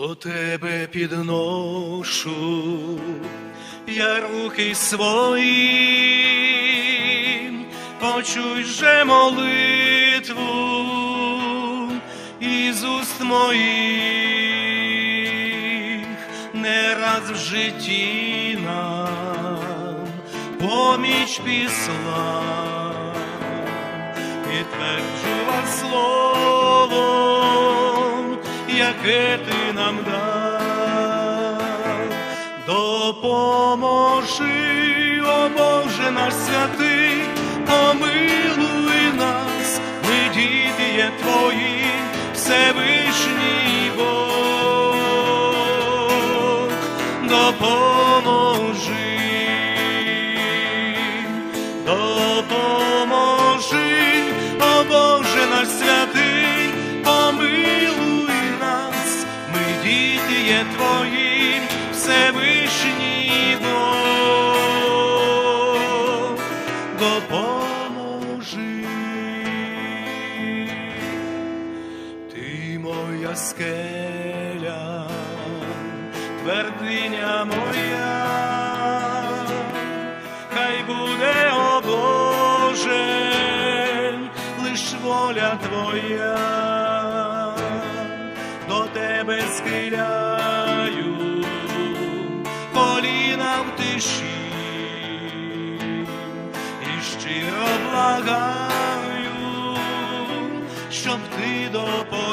До тебе підношу я руки свої, почуй же молитву із уст моїх, не раз в житті нам поміч післа, підтверджував словом, яке ти допоможи, о Боже наш святий, твердиня моя, хай буде, о Боже, лиш воля Твоя, до Тебе схиляю, коліна в тиші, і щиро благаю, щоб ти допоміг,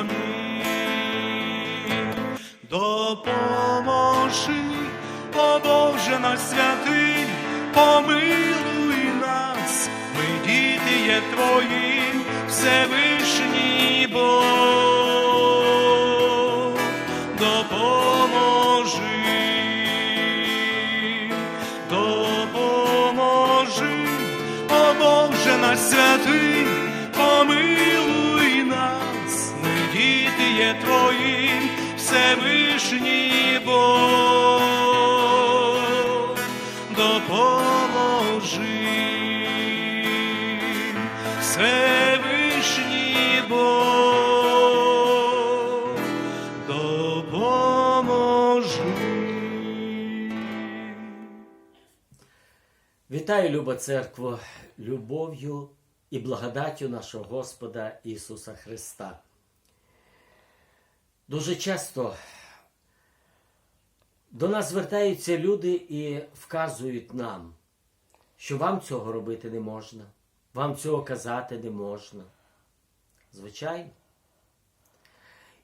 Боже наш святий, помилуй нас, ми діти є твої, Всевишній Бог, Вітаю, люба церкво, любов'ю і благодаттю нашого Господа Ісуса Христа. Дуже часто до нас звертаються люди і вказують нам, що вам цього робити не можна, вам цього казати не можна. Звичайно.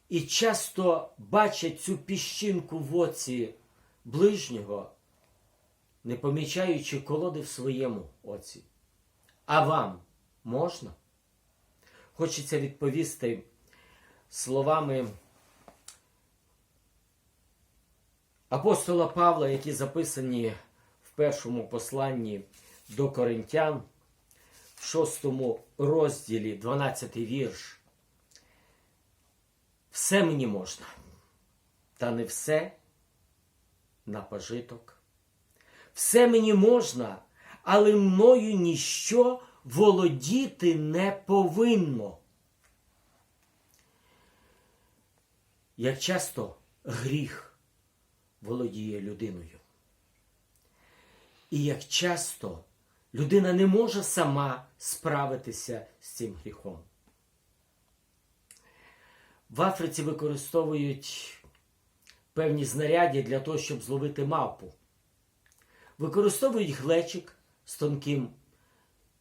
І часто бачать цю піщинку в оці ближнього, не помічаючи колоди в своєму оці. А вам можна? Хочеться відповісти словами апостола Павла, які записані в першому посланні до Коринтян, в шостому розділі, 12 вірш. Все мені можна, та не все на пожиток. Все мені можна, але мною ніщо володіти не повинно. Як часто гріх володіє людиною. І як часто людина не може сама справитися з цим гріхом. В Африці використовують певні знаряддя для того, щоб зловити мавпу. Використовують глечик з тонким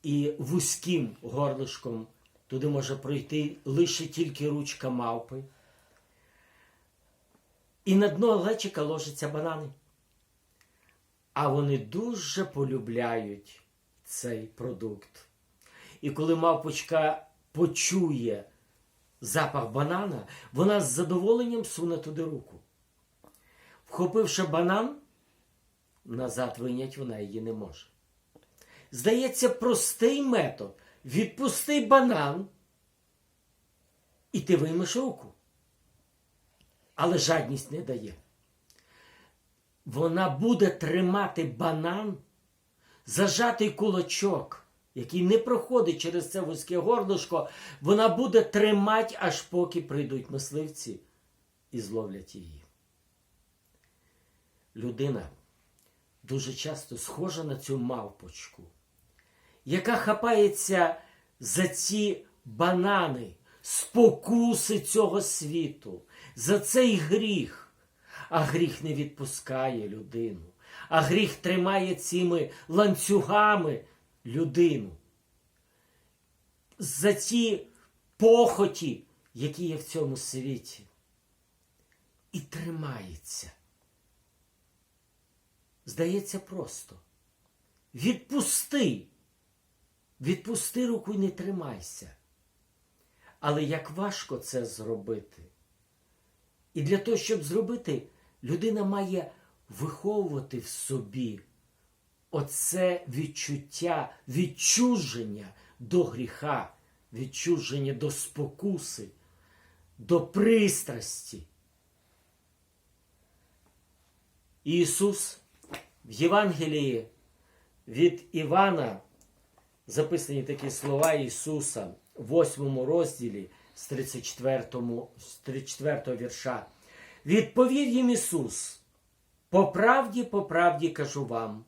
і вузьким горлишком. Туди може пройти лише тільки ручка мавпи. І на дно глечика ложаться банани. А вони дуже полюбляють цей продукт. І коли мавпочка почує запах банана, вона з задоволенням суне туди руку. Вхопивши банан, назад винять вона її не може. Здається, простий метод. Відпусти банан, і ти виймеш руку. Але жадність не дає. Вона буде тримати банан, зажатий кулачок, який не проходить через це вузьке горлышко, вона буде тримати, аж поки прийдуть мисливці і зловлять її. людина дуже часто схожа на цю мавпочку, яка хапається за ці банани, спокуси цього світу, за цей гріх. А гріх не відпускає людину, а гріх тримає цими ланцюгами людину. За ті похоті, які є в цьому світі. І тримається. Здається, просто. Відпусти. Відпусти руку і не тримайся. Але як важко це зробити. І для того, щоб зробити, людина має виховувати в собі оце відчуття, відчуження до гріха, відчуження до спокуси, до пристрасті. Ісус в Євангелії від Івана записані такі слова Ісуса в 8 розділі з 34, з 34 вірша. Відповів їм Ісус: По правді, по правді кажу вам,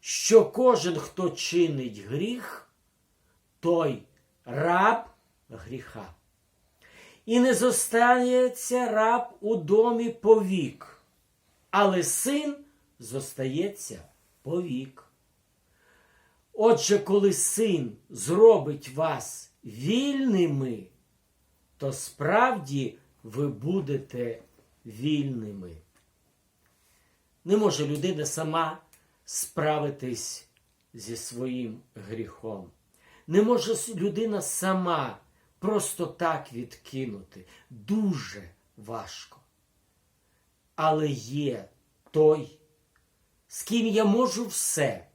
що кожен, хто чинить гріх, той раб гріха. І не зостається раб у домі повік, але син зостається повік. Отже, коли син зробить вас вільними, то справді ви будете вільними. Не може людина сама справитись зі своїм гріхом. Не може людина сама просто так відкинути. Дуже важко. Але є той, ким я можу все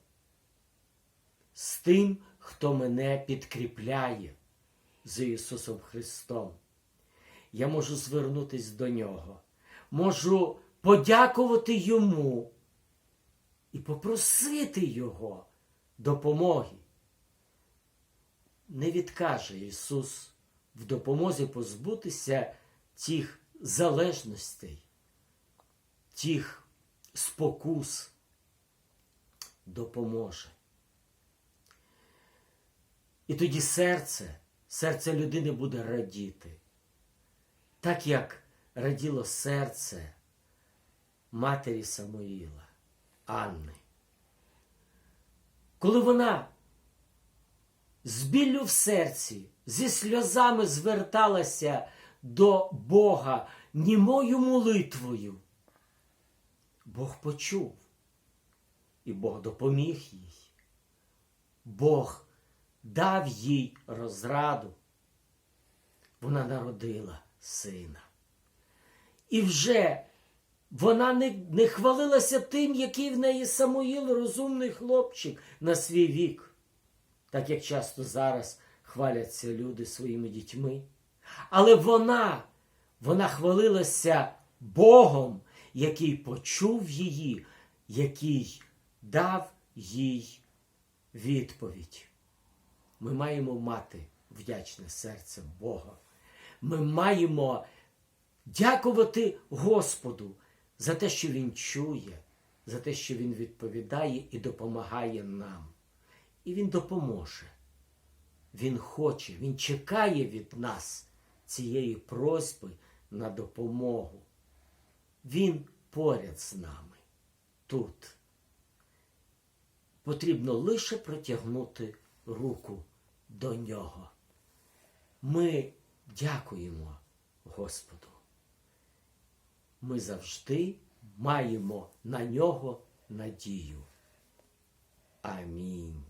з тим, хто мене підкріпляє з Ісусом Христом. Я можу звернутися до Нього, можу подякувати Йому і попросити Його допомоги. Не відкаже Ісус в допомозі позбутися тих залежностей, тих спокус допоможе. І тоді серце, серце людини буде радіти, так як раділо серце матері Самуїла, Анни. Коли вона з біллю в серці, зі сльозами зверталася до Бога німою молитвою, Бог почув, і Бог допоміг їй. Бог дав їй розраду. Вона народила сина. І вже вона не, не хвалилася тим, який в неї Самуїл, розумний хлопчик на свій вік, так як часто зараз хваляться люди своїми дітьми. Але вона, вона хвалилася Богом, який почув її, який дав їй відповідь. Ми маємо мати вдячне серце Бога. Ми маємо дякувати Господу за те, що Він чує, за те, що Він відповідає і допомагає нам. І Він допоможе. Він хоче, Він чекає від нас цієї просьби на допомогу. Він поряд з нами тут. Потрібно лише протягнути руку до нього. Ми дякуємо Господу. Ми завжди маємо на нього надію. Амінь.